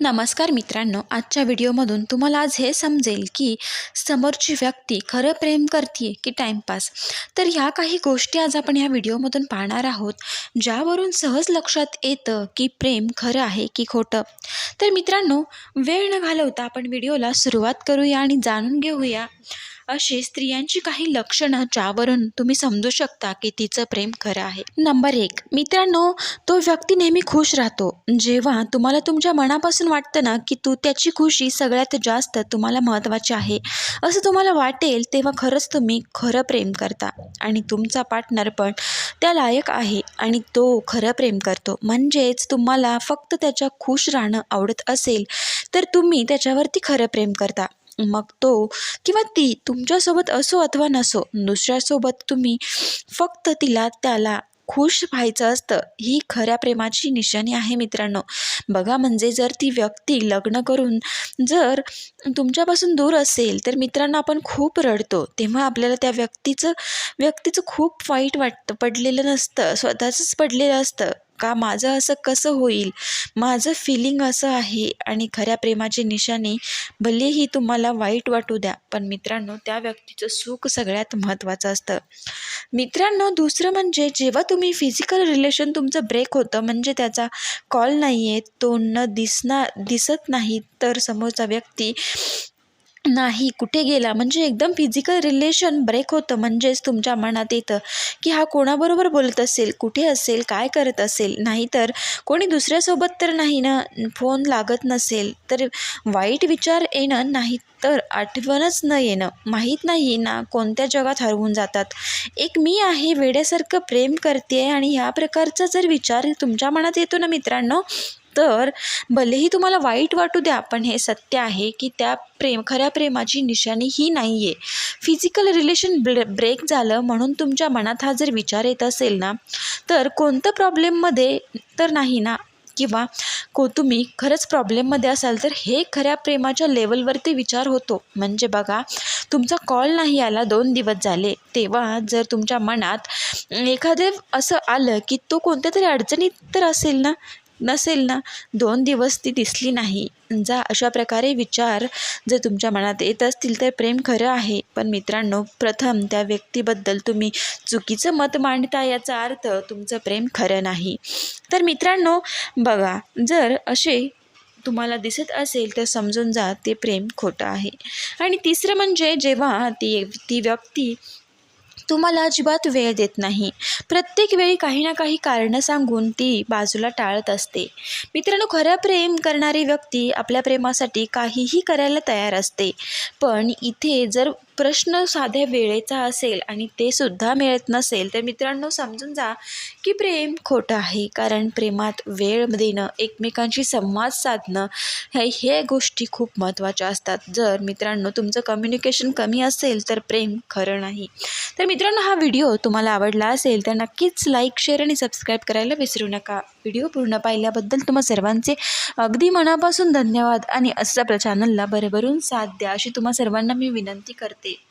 नमस्कार मित्रांनो आजच्या व्हिडिओमधून तुम्हाला आज हे समजेल की समोरची व्यक्ती खरं प्रेम करते की टाईमपास तर ह्या काही गोष्टी आज आपण ह्या व्हिडिओमधून पाहणार आहोत ज्यावरून सहज लक्षात येतं की प्रेम खरं आहे की खोटं. तर मित्रांनो वेळ न घालवता आपण व्हिडिओला सुरुवात करूया आणि जाणून घेऊया. अशी स्त्रियांची काही लक्षणं ज्यावरून तुम्ही समजू शकता की तिचं प्रेम खरं आहे. नंबर एक मित्रांनो तो व्यक्ती नेहमी खुश राहतो. जेव्हा तुम्हाला तुमच्या मनापासून वाटतं ना की तू त्याची खुशी सगळ्यात जास्त तुम्हाला महत्त्वाची आहे असं तुम्हाला वाटेल तेव्हा खरंच तुम्ही खरं प्रेम करता. आणि तुमचा पार्टनर पण त्या लायक आहे आणि तो खरं प्रेम करतो. म्हणजेच तुम्हाला फक्त त्याच्या खुश राहणं आवडत असेल तर तुम्ही त्याच्यावरती खरं प्रेम करता. मग तो किंवा ती तुमच्यासोबत असो अथवा नसो दुसऱ्यासोबत तुम्ही फक्त तिला त्याला खुश व्हायचं असतं ही खऱ्या प्रेमाची निशाणी आहे मित्रांनो. बघा म्हणजे जर ती व्यक्ती लग्न करून जर तुमच्यापासून दूर असेल तर मित्रांनो आपण खूप रडतो. तेव्हा आपल्याला त्या व्यक्तीचं व्यक्तीचं खूप वाईट वाटतं पडलेलं नसतं स्वतःचंच पडलेलं असतं. का माझं असं कसं होईल? माझं फिलिंग असं आहे आणि खऱ्या प्रेमाची निशाणी भलेही तुम्हाला वाईट वाटू द्या पण मित्रांनो त्या व्यक्तीचं सुख सगळ्यात महत्त्वाचं असतं. मित्रांनो दुसरं म्हणजे जेव्हा तुम्ही फिजिकल रिलेशन तुमचं ब्रेक होतं म्हणजे त्याचा कॉल नाही आहे तो न दिसणार दिसत नाही तर समोरचा व्यक्ती नाही कुठे गेला? म्हणजे एकदम फिजिकल रिलेशन ब्रेक होतं. म्हणजेच तुमच्या मनात येतं की हा कोणाबरोबर बोलत असेल? कुठे असेल? काय करत असेल? नाहीतर कोणी दुसऱ्यासोबत तर नाही ना? फोन लागत नसेल? तर वाईट विचार येणं नाही तर आठवणच न येणं. माहीत नाही ना कोणत्या जगात हरवून जातात. एक मी आहे वेड्यासारखं प्रेम करते आणि ह्या प्रकारचा जर विचार तुमच्या मनात येतो ना मित्रांनो तर भलेही तुम्हाला वाईट वाटू द्या पण हे सत्य आहे की त्या प्रेम खऱ्या प्रेमाची निशाणी ही नाही आहे फिजिकल रिलेशन ब्रे ब्रेक झालं म्हणून तुमच्या मनात हा जर विचार येत असेल ना तर कोणतं प्रॉब्लेममध्ये तर नाही ना? किंवा को तुम्ही खरंच प्रॉब्लेममध्ये असाल तर हे खऱ्या प्रेमाच्या लेवलवरती विचार होतो. म्हणजे बघा तुमचा कॉल नाही आला दोन दिवस झाले तेव्हा जर तुमच्या मनात एखादं असं आलं की तो कोणत्या तरी अडचणीत तर असेल ना? नसेल ना दोन दिवस ती दिसली नाही. जा अशा प्रकारे विचार जर तुमच्या मनात येत असतील तर प्रेम खरं आहे. पण मित्रांनो प्रथम त्या व्यक्तीबद्दल तुम्ही चुकीचं मत मांडता याचा अर्थ तुमचं प्रेम खरं नाही. तर मित्रांनो बघा जर असे तुम्हाला दिसत असेल तर समजून जा ते प्रेम खोटं आहे. आणि तिसरं म्हणजे जेव्हा ती ती व्यक्ती तुम्हाला अजिबात वेळ देत नाही प्रत्येक वेळी काही ना काही कारणं सांगून ती बाजूला टाळत असते. मित्रांनो खरं प्रेम करणारी व्यक्ती आपल्या प्रेमासाठी काहीही करायला तयार असते. पण इथे जर प्रश्न साध्या वेळेचा असेल आणि ते सुद्धा मिळत नसेल तर मित्रांनो समजून जा की प्रेम खोटं आहे. कारण प्रेमात वेळ देणं एकमेकांशी संवाद साधणं ह्या हे गोष्टी खूप महत्त्वाच्या असतात. जर मित्रांनो तुमचं कम्युनिकेशन कमी असेल तर प्रेम खरं नाही. तर मित्रांनो हा व्हिडिओ तुम्हाला आवडला असेल तर नक्कीच लाईक शेअर आणि सबस्क्राईब करायला विसरू नका. व्हिडिओ पूर्ण पाहिल्याबद्दल तुम्हा सर्वांचे अगदी मनापासून धन्यवाद. आणि असं आपल्या चॅनलला भरभरून साथ द्या अशी तुम्हा सर्वांना मी विनंती करते.